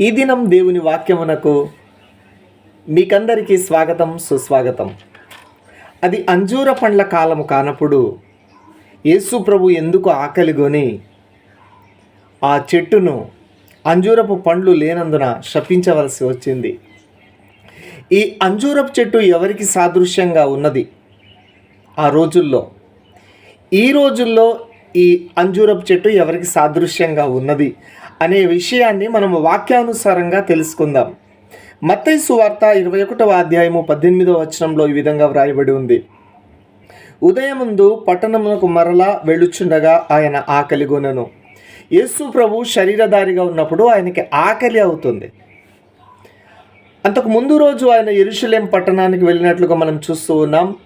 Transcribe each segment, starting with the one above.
ఈ దినం దేవుని వాక్యమునకు మీకందరికీ స్వాగతం సుస్వాగతం. అది అంజూర పండ్ల కాలము కానప్పుడు యేసు ప్రభు ఎందుకు ఆకలిగొని ఆ చెట్టును అంజూరపు పండ్లు లేనందున శపించవలసి వచ్చింది. ఈ అంజూరపు చెట్టు ఎవరికి సాదృశ్యంగా ఉన్నది? ఆ రోజుల్లో. ఈ రోజుల్లో ఈ అంజూరపు చెట్టు ఎవరికి సాదృశ్యంగా ఉన్నది? అనే విషయాన్ని మనం వాక్యానుసారంగా తెలుసుకుందాం. మత్తయి సువార్త ఇరవై ఒకటవ అధ్యాయము పద్దెనిమిదవ వచనంలో ఈ విధంగా వ్రాయబడి ఉంది. ఉదయముందు పట్టణమునకు మరలా వెళ్ళుచుండగా ఆయన ఆకలిగొనను యేసు ప్రభు శరీరధారిగా ఉన్నప్పుడు ఆయనకి ఆకలి అవుతుంది. అంతకు ముందు రోజు ఆయన ఎరుషులేం పట్టణానికి వెళ్ళినట్లుగా మనం చూస్తూ ఉన్నాం.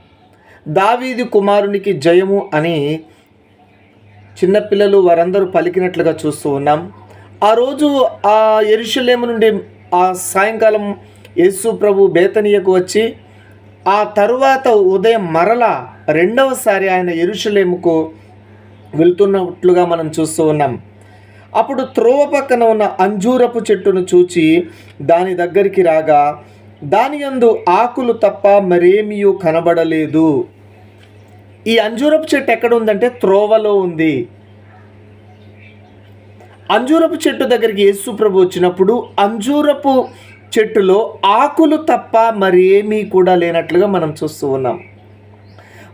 దావీది కుమారునికి జయము అని చిన్నపిల్లలు వారందరూ పలికినట్లుగా చూస్తూ ఉన్నాం. ఆ రోజు ఆ ఎరుషులేము నుండి ఆ సాయంకాలం యేసు ప్రభు బేతనీయకు వచ్చి ఆ తరువాత ఉదయం మరల రెండవసారి ఆయన ఎరుషులేముకు వెళ్తున్నట్లుగా మనం చూస్తూ ఉన్నాం. అప్పుడు త్రోవ పక్కన ఉన్న అంజూరపు చెట్టును చూచి దాని దగ్గరికి రాగా దాని యందు ఆకులు తప్ప మరేమీ కనబడలేదు. ఈ అంజూరపు చెట్టు ఎక్కడ ఉందంటే త్రోవలో ఉంది. అంజూరపు చెట్టు దగ్గరికి యేసు ప్రభు వచ్చినప్పుడు అంజూరపు చెట్టులో ఆకులు తప్ప మరేమీ కూడా లేనట్లుగా మనం చూస్తూ ఉన్నాం.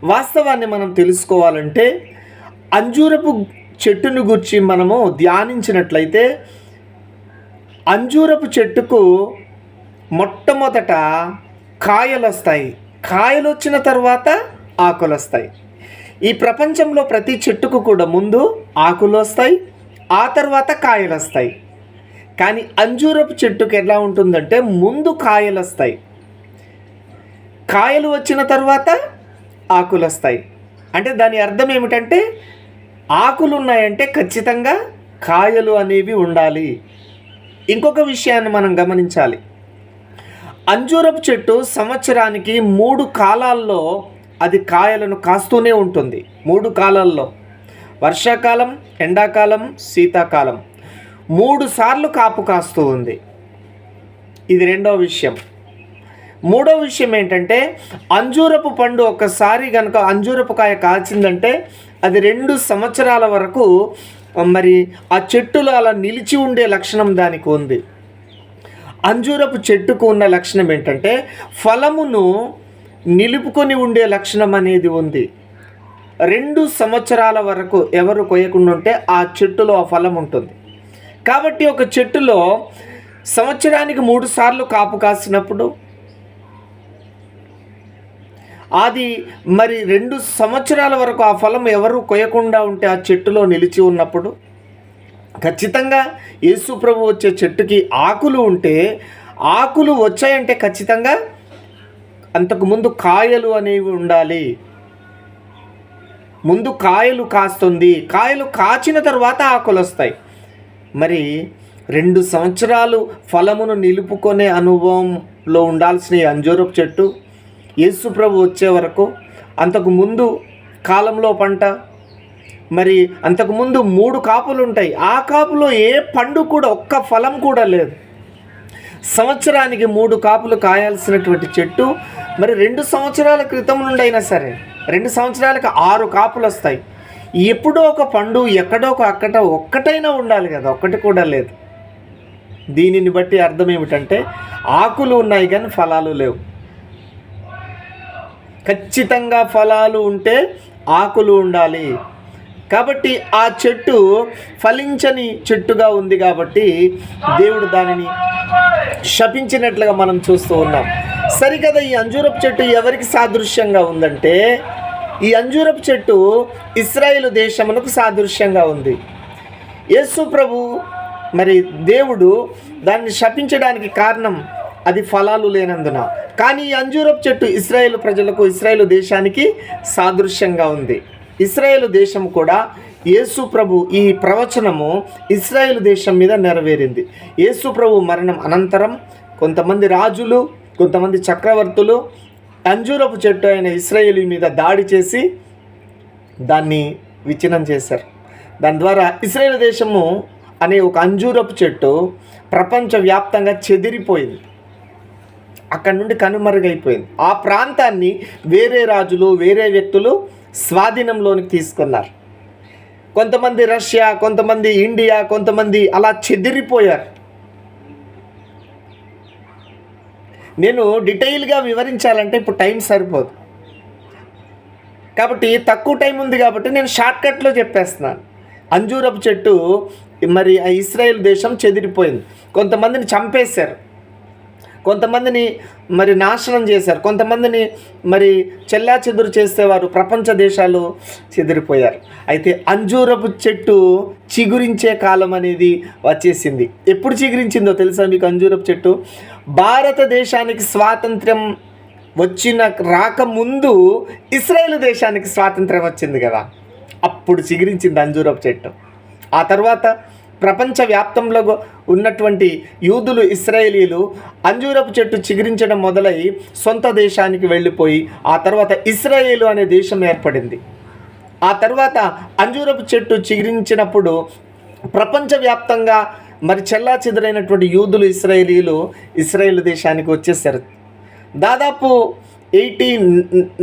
వాస్తవాన్ని మనం తెలుసుకోవాలంటే అంజూరపు చెట్టును గురించి మనము ధ్యానించినట్లయితే అంజూరపు చెట్టుకు మొట్టమొదట కాయలు వస్తాయి కాయలు వచ్చిన తర్వాత ఆకులు వస్తాయి ఈ ప్రపంచంలో ప్రతి చెట్టుకు కూడా ముందు ఆకులు వస్తాయి ఆ తర్వాత కాయలు వస్తాయి కానీ అంజూరపు చెట్టుకి ఎలా ఉంటుందంటే ముందు కాయలు వస్తాయి కాయలు వచ్చిన తర్వాత ఆకులు వస్తాయి అంటే దాని అర్థం ఏమిటంటే ఆకులు ఉన్నాయంటే ఖచ్చితంగా కాయలు అనేవి ఉండాలి. ఇంకొక విషయాన్ని మనం గమనించాలి. అంజూరపు చెట్టు సంవత్సరానికి మూడు కాలాల్లో అది కాయలను కాస్తూనే ఉంటుంది. మూడు కాలాల్లో. వర్షాకాలం ఎండాకాలం శీతాకాలం. మూడు సార్లు కాపు కాస్తూ ఉంది. ఇది రెండవ విషయం. మూడో విషయం ఏంటంటే అంజూరపు పండు ఒకసారి కనుక అంజూరపు కాయ కాల్చిందంటే అది రెండు సంవత్సరాల వరకు మరి ఆ చెట్టులో అలా నిలిచి ఉండే లక్షణం దానికి ఉంది. అంజూరపు చెట్టుకు ఉన్న లక్షణం ఏంటంటే ఫలమును నిలుపుకొని ఉండే లక్షణం అనేది ఉంది. రెండు సంవత్సరాల వరకు ఎవరు కొయ్యకుండా ఉంటే ఆ చెట్టులో ఆ ఫలం ఉంటుంది. కాబట్టి ఒక చెట్టులో సంవత్సరానికి మూడు సార్లు కాపు కాసినప్పుడు అది మరి రెండు సంవత్సరాల వరకు ఆ ఫలం ఎవరు కొయ్యకుండా ఉంటే ఆ చెట్టులో నిలిచి ఉన్నప్పుడు ఖచ్చితంగా యేసు ప్రభు వచ్చే చెట్టుకి ఆకులు ఉంటే ఆకులు వచ్చాయంటే ఖచ్చితంగా అంతకుముందు కాయలు అనేవి ఉండాలి. ముందు కాయలు కాస్తుంది. కాయలు కాచిన తర్వాత ఆకులు వస్తాయి. మరి రెండు సంవత్సరాలు ఫలమును నిలుపుకునే అనుభవంలో ఉండాల్సిన అంజూరపు చెట్టు యేసు ప్రభు వచ్చే వరకు అంతకు ముందు కాలంలో పంట మరి అంతకుముందు మూడు కాపులు ఉంటాయి. ఆ కాపులో ఏ పండు కూడా ఒక్క ఫలం కూడా లేదు. సంవత్సరానికి మూడు కాపులు కాయాల్సినటువంటి చెట్టు మరి రెండు సంవత్సరాల క్రితం నుండి అయినా సరే రెండు సంవత్సరాలకు ఆరు కాపులు వస్తాయి. ఎప్పుడో ఒక పండు ఎక్కడో ఒక అక్కడ ఒక్కటైనా ఉండాలి కదా ఒక్కటి కూడా లేదు. దీనిని బట్టి అర్థం ఏమిటంటే ఆకులు ఉన్నాయి కానీ ఫలాలు లేవు. ఖచ్చితంగా ఫలాలు ఉంటే ఆకులు ఉండాలి. కాబట్టి ఆ చెట్టు ఫలించని చెట్టుగా ఉంది కాబట్టి దేవుడు దానిని శపించినట్లుగా మనం చూస్తూ ఉన్నాం. సరికదా ఈ అంజూరపు చెట్టు ఎవరికి సాదృశ్యంగా ఉందంటే ఈ అంజూరపు చెట్టు ఇస్రాయేల్ దేశమునకు సాదృశ్యంగా ఉంది. యేసు ప్రభు మరి దేవుడు దాన్ని శపించడానికి కారణం అది ఫలాలు లేనందున. కానీ ఈ అంజూరపు చెట్టు ఇస్రాయేల్ ప్రజలకు ఇస్రాయేల్ దేశానికి సాదృశ్యంగా ఉంది. ఇస్రాయేల్ దేశం కూడా యేసు ప్రభు ఈ ప్రవచనము ఇస్రాయేల్ దేశం మీద నెరవేరింది. యేసు ప్రభు మరణం అనంతరం కొంతమంది రాజులు కొంతమంది చక్రవర్తులు అంజూరపు చెట్టు అయిన ఇస్రాయేల్ మీద దాడి చేసి దాన్ని విచ్ఛిన్నం చేశారు. దాని ద్వారా ఇస్రాయేల్ దేశము అనే ఒక అంజూరపు చెట్టు ప్రపంచవ్యాప్తంగా చెదిరిపోయింది. అక్కడ నుండి కనుమరుగైపోయింది. ఆ ప్రాంతాన్ని వేరే రాజులు వేరే వ్యక్తులు స్వాధీనంలోనికి తీసుకున్నారు. కొంతమంది రష్యా కొంతమంది ఇండియా కొంతమంది అలా చెదిరిపోయారు. నేను డీటెయిల్గా వివరించాలంటే ఇప్పుడు టైం సరిపోదు. కాబట్టి తక్కువ టైం ఉంది కాబట్టి నేను షార్ట్కట్లో చెప్పేస్తున్నాను. అంజూరపు చెట్టు మరి ఆ ఇస్రాయేల్ దేశం చెదిరిపోయింది. కొంతమందిని చంపేశారు. కొంతమందిని మరి నాశనం చేశారు కొంతమందిని మరి చెల్లా చెదురు చేసేవారు ప్రపంచ దేశాలు చెదిరిపోయారు. అయితే అంజూరపు చెట్టు చిగురించే కాలం అనేది వచ్చేసింది. ఎప్పుడు చిగురించిందో తెలుసా మీకు అంజూరపు చెట్టు? భారతదేశానికి స్వాతంత్ర్యం వచ్చిన రాకముందు ఇస్రాయేల్ దేశానికి స్వాతంత్ర్యం వచ్చింది కదా. అప్పుడు చిగురించింది అంజూరపు చెట్టు. ఆ తర్వాత ప్రపంచవ్యాప్తంలో ఉన్నటువంటి యూదులు ఇస్రాయేలీలు అంజూరపు చెట్టు చిగురించడం మొదలై సొంత దేశానికి వెళ్ళిపోయి ఆ తర్వాత ఇస్రాయేలు అనే దేశం ఏర్పడింది. ఆ తర్వాత అంజూరపు చెట్టు చిగురించినప్పుడు ప్రపంచవ్యాప్తంగా మరి చెల్లా చెదరైనటువంటి యూదులు ఇస్రాయేలీలు ఇస్రాయేల్ దేశానికి వచ్చేసారు. దాదాపు ఎయిటీ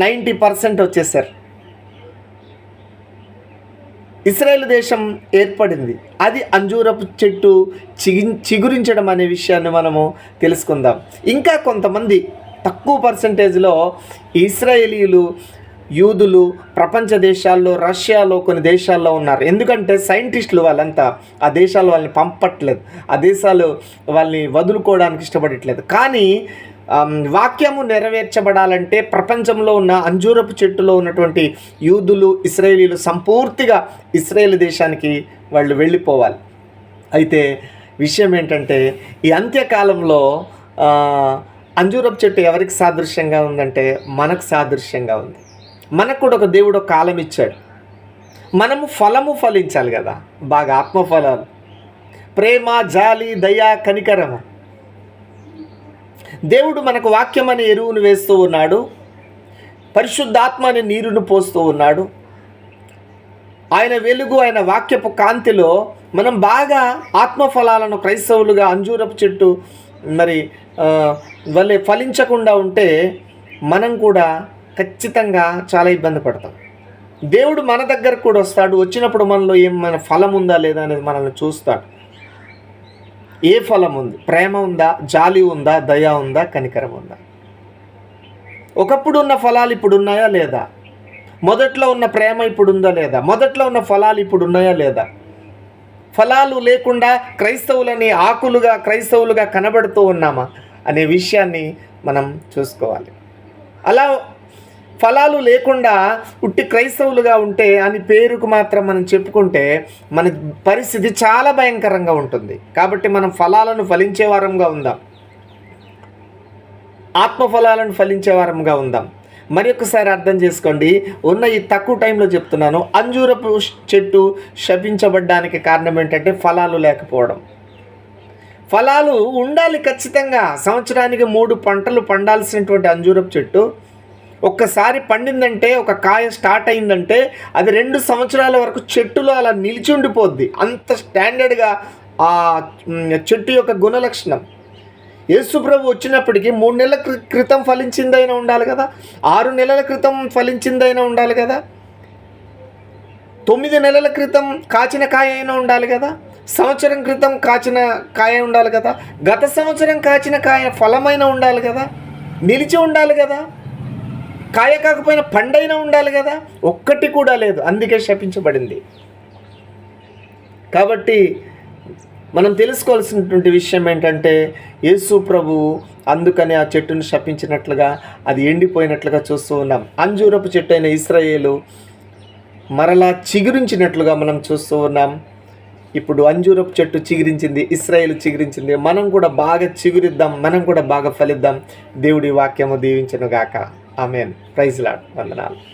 నైంటీ పర్సెంట్ వచ్చేసారు. ఇస్రాయేల్ దేశం ఏర్పడింది. అది అంజూరపు చెట్టు చిగి చిగురించడం అనే విషయాన్ని మనము తెలుసుకుందాం. ఇంకా కొంతమంది తక్కువ పర్సంటేజ్లో ఇస్రాయేలీలు యూదులు ప్రపంచ దేశాల్లో రష్యాలో కొన్ని దేశాల్లో ఉన్నారు. ఎందుకంటే సైంటిస్టులు వాళ్ళంతా ఆ దేశాలు వాళ్ళని పంపట్లేదు. ఆ దేశాలు వాళ్ళని వదులుకోవడానికి ఇష్టపడట్లేదు. కానీ వాక్యము నెరవేర్చబడాలంటే ప్రపంచంలో ఉన్న అంజూరపు చెట్టులో ఉన్నటువంటి యూదులు ఇస్రాయేలీలు సంపూర్తిగా ఇస్రాయేల్ దేశానికి వాళ్ళు వెళ్ళిపోవాలి. అయితే విషయం ఏంటంటే ఈ అంత్యకాలంలో అంజూరపు చెట్టు ఎవరికి సాదృశ్యంగా ఉందంటే మనకు సాదృశ్యంగా ఉంది. మనకు కూడా ఒక దేవుడు కాలం ఇచ్చాడు. మనము ఫలము ఫలించాలి కదా బాగా ఆత్మఫలాలు. ప్రేమ జాలి దయ కనికరము. దేవుడు మనకు వాక్యం అనే ఎరువును వేస్తూ ఉన్నాడు. పరిశుద్ధాత్మ అనే నీరును పోస్తూ ఉన్నాడు. ఆయన వెలుగు ఆయన వాక్యపు కాంతిలో మనం బాగా ఆత్మఫలాలను క్రైస్తవులుగా అంజూరపు చెట్టు మరి ఆ, వల్లే ఫలించకుండా ఉంటే మనం కూడా ఖచ్చితంగా చాలా ఇబ్బంది పడతాం. దేవుడు మన దగ్గరకు కూడా వస్తాడు. వచ్చినప్పుడు మనలో ఏమైనా ఫలం ఉందా లేదా అనేది మనల్ని చూస్తాడు. ఏ ఫలం ఉంది? ప్రేమ ఉందా? జాలి ఉందా? దయ ఉందా? కనికరం ఉందా? ఒకప్పుడు ఉన్న ఫలాలు ఇప్పుడు ఉన్నాయా లేదా? మొదట్లో ఉన్న ప్రేమ ఇప్పుడు ఉందా లేదా? మొదట్లో ఉన్న ఫలాలు ఇప్పుడు ఉన్నాయా లేదా? ఫలాలు లేకుండా క్రైస్తవులని ఆకులుగా క్రైస్తవులుగా కనబడుతూ ఉన్నామా? అనే విషయాన్ని మనం చూసుకోవాలి. అలా ఫలాలు లేకుండా ఉట్టి క్రైస్తవులుగా ఉంటే అని పేరుకు మాత్రం మనం చెప్పుకుంటే మన పరిస్థితి చాలా భయంకరంగా ఉంటుంది. కాబట్టి మనం ఫలాలను ఫలించే వారంగా ఉందాం. ఆత్మఫలాలను ఫలించే వారంగా ఉందాం. మరి ఒకసారి అర్థం చేసుకోండి. ఉన్న ఈ తక్కువ టైంలో చెప్తున్నాను. అంజూరపు చెట్టు శపించబడ్డానికి కారణం ఏంటంటే ఫలాలు లేకపోవడం. ఫలాలు ఉండాలి ఖచ్చితంగా. సంవత్సరానికి మూడు పంటలు పండాల్సినటువంటి అంజూరపు చెట్టు ఒక్కసారి పండిందంటే ఒక కాయ స్టార్ట్ అయిందంటే అది రెండు సంవత్సరాల వరకు చెట్టులో అలా నిలిచి ఉండిపోద్ది. అంత స్టాండర్డ్గా ఆ చెట్టు యొక్క గుణలక్షణం. యేసుప్రభు వచ్చినప్పటికీ మూడు నెలల క్రి- క్రితం ఫలించిందైనా ఉండాలి కదా? ఆరు నెలల క్రితం ఫలించిందైనా ఉండాలి కదా? తొమ్మిది నెలల క్రితం కాచిన కాయ అయినా ఉండాలి కదా? సంవత్సరం క్రితం కాచిన కాయ ఉండాలి కదా? గత సంవత్సరం కాచిన కాయ ఫలమైన ఉండాలి కదా? నిలిచి ఉండాలి కదా? కాయ కాకపోయినా పండైనా ఉండాలి కదా? ఒక్కటి కూడా లేదు. అందుకే శపించబడింది. కాబట్టి మనం తెలుసుకోవాల్సినటువంటి విషయం ఏంటంటే యేసు ప్రభు అందుకని ఆ చెట్టును శపించినట్లుగా అది ఎండిపోయినట్లుగా చూస్తూ ఉన్నాం. అంజూరపు చెట్టు అయిన ఇస్రాయేలు మరలా చిగురించినట్లుగా మనం చూస్తూ ఉన్నాం. ఇప్పుడు అంజూరపు చెట్టు చిగురించింది ఇస్రాయేల్ చిగురించింది. మనం కూడా బాగా చిగురిద్దాం మనం కూడా బాగా ఫలిద్దాం. దేవుడి వాక్యము దీవించను గాక ఆమెన్. Praise lord. వందనాలు.